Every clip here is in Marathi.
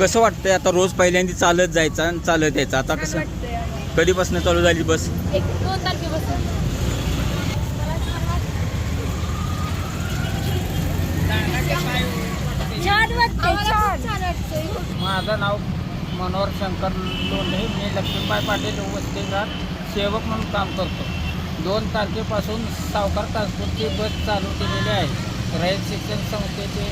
कसं वाटतंय आता रोज पहिल्यांदा चालत जायचं आणि चालत यायचं? आता कसं? कधीपासून चालू झाली बस? एक दोन तारखेपासून. छान वाटते छान. छान वाटतंय. माझं नाव मनोहर शंकर लोंढे. मी लक्ष्मीबाई पाटील वस्तीघाट सेवक म्हणून काम करतो. दोन तारखेपासून सावकार ट्रान्सपोर्टची बस चालू केलेली आहे. रयत शिक्षण संस्थेचे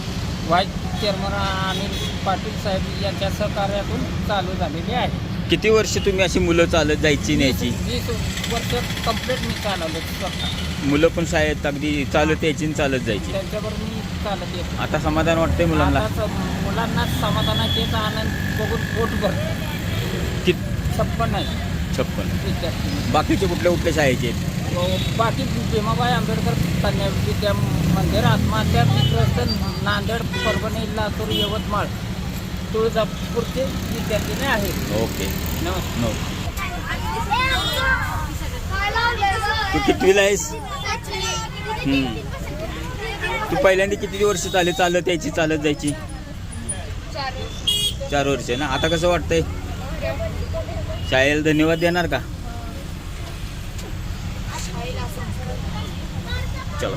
व्हाईस चेअरमन अनिल पाटील साहेब यांच्या सहकार्यातून चालू झालेली आहे. किती वर्ष तुम्ही अशी मुलं चालत जायची न्यायची? वीस वर्ष कंप्लीट मी चालवले स्वतः. मुलं पण शाळेत अगदी चालत यायची आणि चालत जायची. त्यांच्याबरोबर मी चालत येतो. आता समाधान वाटतंय मुलांना? आता स- मुलांना समाधानाचेच आनंद बघून पोट भरतो कि छप्पन आहे. छप्पन. विद्यार्थी. बाकीचे कुठल्या कुठल्या शाळेचे आहेत? बाकी भीमाबाई आंबेडकर कन्या विद्या मंदिर आत्महत्या ग्रस्त नांदेड परभणी लातूर यवतमाळ. तुळजापूरचे विद्यार्थी आहेत. ओके. नमस्कार. नो तू कितवीला आहेस? हम्म. तू पहिल्यांदा किती वर्ष चाले चालत यायची चालत जायची? चार वर्ष ना? आता कसं वाटतंय? शाळेला धन्यवाद देणार का? चलो.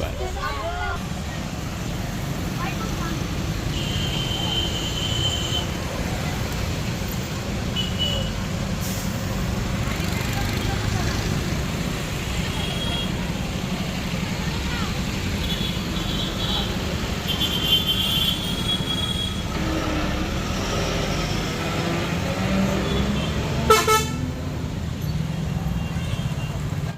बाय.